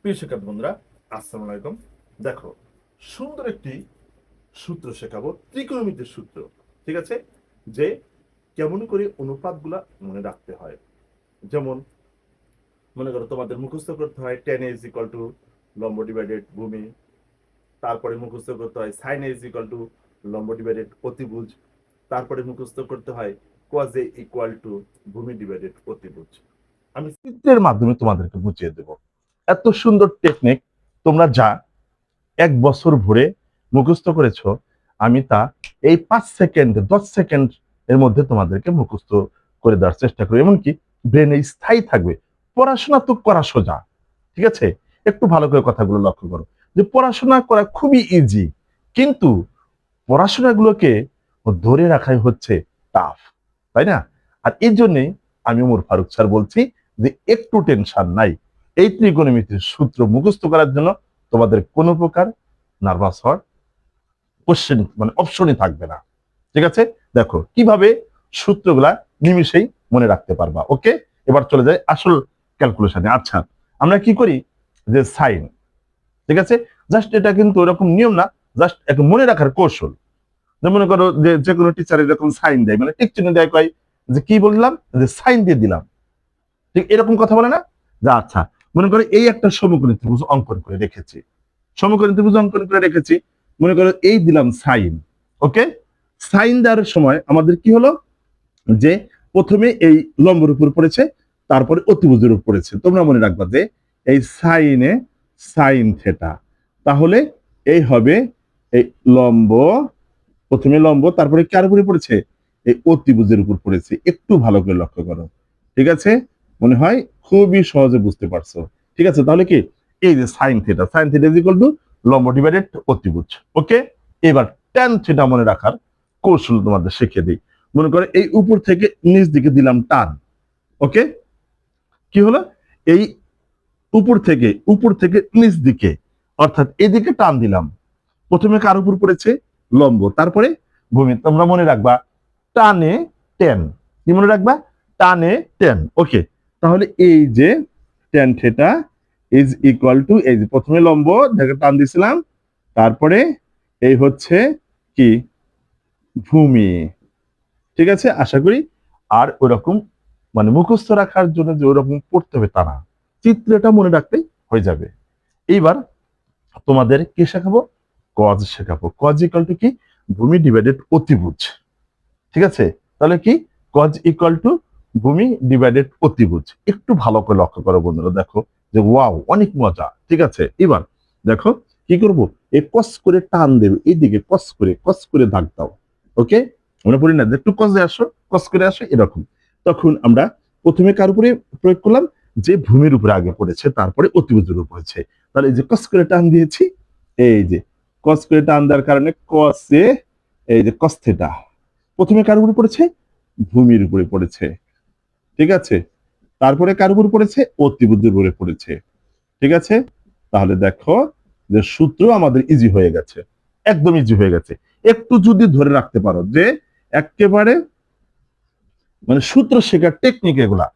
প্রিয় শিক্ষার্থী বন্ধুরা, আসসালামু আলাইকুম। দেখো, সুন্দর একটি সূত্র শেখাবো ত্রিকোণমিতির সূত্র, ঠিক আছে? যে কেমন করে অনুপাতগুলা মনে রাখতে হয়। যেমন, মনে করো তোমাদের মুখস্থ করতে হয় টেন ইজ ইকাল টু লম্ব ডিভাইডেড ভূমি, তারপরে মুখস্থ করতে হয় সাইন ইজ ইকাল টু লম্ব ডিভাইডেড অতিভুজ, তারপরে মুখস্থ করতে হয় কোয়াজ ইকুয়াল টু ভূমি ডিভাইডেড অতিভুজ। আমি চিত্রের মাধ্যমে তোমাদেরকে বুঝিয়ে দেব। এত সুন্দর টেকনিক তোমরা যা এক বছর ভরে মুখস্থ করেছ, আমি তা এই পাঁচ সেকেন্ড দশ সেকেন্ড এর মধ্যে তোমাদেরকে মুখস্থ করে দেওয়ার চেষ্টা করি। এমনকি ব্রেনে স্থায়ী থাকবে। পড়াশোনা তো করা সোজা, ঠিক আছে? একটু ভালো করে কথাগুলো লক্ষ্য করো। যে পড়াশোনা করা খুবই ইজি কিন্তু পড়াশোনাগুলোকে ধরে রাখাই হচ্ছে টাফ তাই না? আর এই জন্যে আমি ওমর ফারুক স্যার বলছি যে একটু টেনশন নাই। এই ত্রিকোণমিতির সূত্র মুখস্থ করার জন্য তোমাদের কোনো প্রকার নার্ভাস হওয়ার কোশ্চেন মানে অপশনই থাকবে না। ঠিক আছে? দেখো, কীভাবে সূত্রগুলা নিমিষেই মনে রাখতে পারবা? ওকে এবার চলে যায় আসল ক্যালকুলেশনে আচ্ছা আমরা কি করি? যে সাইন ঠিক আছে? জাস্ট এটা কিন্তু ওরকম নিয়ম না জাস্ট এক মনে রাখার কৌশল। যে মনে করো যে যে কোনো টিচার এরকম সাইন দেয় মানে টিক চিহ্ন দেয় কয়, যে কি বললাম? যে সাইন দিয়ে দিলাম। ঠিক এরকম কথা বলে না? যে আচ্ছা মনে করো এই একটা সমকোণী ত্রিভুজ অঙ্কন করে রেখেছি। সমকোণী ত্রিভুজ অঙ্কন করে রেখেছি। মনে করো এই দিলাম সাইন, ওকে? সাইন দেওয়ার সময় আমাদের কি হলো? যে প্রথমে এই লম্বের উপর পড়েছে, তারপরে অতিভুজের উপর পড়েছে। তোমরা মনে রাখবা যে এই সাইনে সাইন থেটা। তাহলে এই হবে এই লম্ব, প্রথমে লম্ব, তারপরে কার উপরে পড়েছে? এই অতিভুজের উপর পড়েছে। একটু ভালো করে লক্ষ্য করো। ঠিক আছে? মনে হয় খুবই সহজে বুঝতে পারছ। ঠিক আছে? তাহলে কি? এই যে sine theta sine theta is equal to লম্ব ডিভাইডেড অতিভুজ। ওকে? এবার ট্যান থিটা মনে রাখার কৌশল তোমাদের শিখিয়ে দিই। মনে করে এই উপর থেকে নিচ দিকে দিলাম টান ওকে? কি হলো? এই উপর থেকে উপর থেকে নিচ দিকে, অর্থাৎ এদিকে টান দিলাম। প্রথমে কার উপর পড়েছে? লম্ব। তারপরে ভূমি, তোমরা মনে রাখবা টানে টেন কি মনে রাখবা? টানে টেন ওকে? তাহলে এই যে tan theta is equal to এই যে প্রথমে লম্ব, দেখে টান দিছিলাম। তারপরে এই হচ্ছে কি? ভূমি। ঠিক আছে? আশা করি আর ওরকম মানে মুখস্থ রাখার জন্য যে ওরকম পড়তে হবে তা না। চিত্রটা মনে রাখতেই হয়ে যাবে। এইবার তোমাদের কে শেখাবো? কজ শেখাবো। কজ ইকুয়াল টু কি? ভূমি ডিভাইডেড অতিভুজ। ঠিক আছে? তাহলে কি? কজ ইকুয়াল টু ভূমি ডিভাইডেড অতিভুজ। একটু ভালো করে লক্ষ্য করো বন্ধুরা, দেখো যে ওয়াও অনেক মজা, ঠিক আছে? এবার দেখো কি করব? এই কস করে টান দেবে এইদিকে কস করে কস করে দাগ দাও ওকে আমরা পড়ি না একটু কসে আসো কস করে আসো, এরকম। তখন আমরা প্রথমে কার উপরে প্রয়োগ করলাম? যে ভূমির উপরে আগে পড়েছে, তারপরে অতিভুজের উপর পড়েছে। তাহলে এই যে কস করে টান দিয়েছি, এই যে কস করে টান দেওয়ার কারণে কসে এই যে কস থেটা প্রথমে কার উপরে পড়েছে? ভূমির উপরে পড়েছে। ঠিক আছে? তারপরে কার উপর পড়েছে? অতিবুদ্ধের উপরে পড়েছে। ঠিক আছে? তাহলে দেখো যে সূত্র আমাদের ইজি হয়ে গেছে। একদম ইজি হয়ে গেছে। একটু যদি ধরে রাখতে পারো যে একেবারে মানে সূত্র শেখার টেকনিক এগুলা,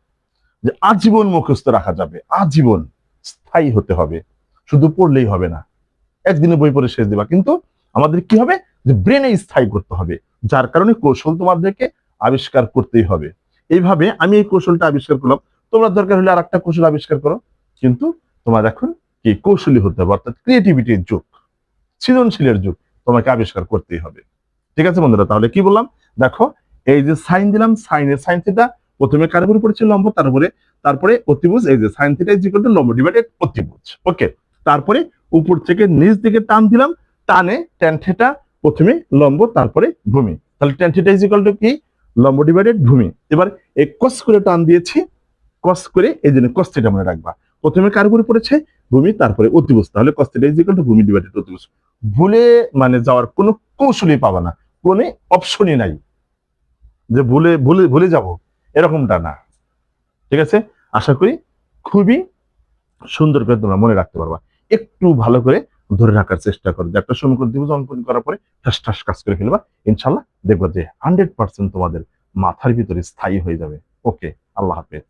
যে আজীবন মুখস্থ রাখা যাবে, আজীবন স্থায়ী হতে হবে। শুধু পড়লেই হবে না। একদিনে বই পড়ে শেষ দিবা। কিন্তু আমাদের কি হবে? যে ব্রেনে স্থায়ী করতে হবে। যার কারণে কৌশল তোমাদেরকে আবিষ্কার করতেই হবে। এইভাবে আমি এই কৌশলটা আবিষ্কার করলাম। তোমরা দরকার হলে আর একটা কৌশল আবিষ্কার করো। কিন্তু তোমার এখন কি কৌশলী হতে হবে, অর্থাৎ ক্রিয়েটিভিটির যুগ, সৃজনশীলের যুগ তোমাকে আবিষ্কার করতেই হবে। ঠিক আছে বন্ধুরা, তাহলে কি বললাম? দেখো, এই যে সাইন দিলাম সাইনের সাইন থিটা প্রথমে কার উপরে পড়েছে? লম্ব তারপরে তারপরে অতিভুজ, এই যে sine theta is equal to লম্ব ডিভাইডেড অতিভুজ। ওকে তারপরে উপর থেকে নিচ দিকে টান দিলাম, টানে ট্যান থিটা প্রথমে লম্ব, তারপরে ভূমি। তাহলে tan theta is equal to কি? লম্ব ডিভাইডেড ভূমি। এবার এই কস করে টান দিয়েছি, কস করে এই জন্য কস থিটা মনে রাখবা। প্রথমে কার উপরে পড়েছে? ভূমি, তারপরে অতিভুজ। তাহলে cos theta is equal to ভূমি ডিভাইডেড অতিভুজ। ভুলে মানে যাওয়ার কোনো কৌশলই পাবা না। কোনো অপশনই নাই। যে ভুলে ভুলে ভুলে যাব, এরকমটা না। ঠিক আছে? আশা করি খুবই সুন্দর করে তোমরা মনে রাখতে পারবা। একটু ভালো করে ধরে রাখার চেষ্টা করবে যে একটা সমীকরণ ত্রিভুজ অঙ্কন করার পরে ঠাস ঠাস কাজ করে ফেলবা, ইনশাল্লাহ দেখবা যে হান্ড্রেড পার্সেন্ট তোমাদের মাথার ভিতরে স্থায়ী হয়ে যাবে। ওকে আল্লাহ হাফেজ।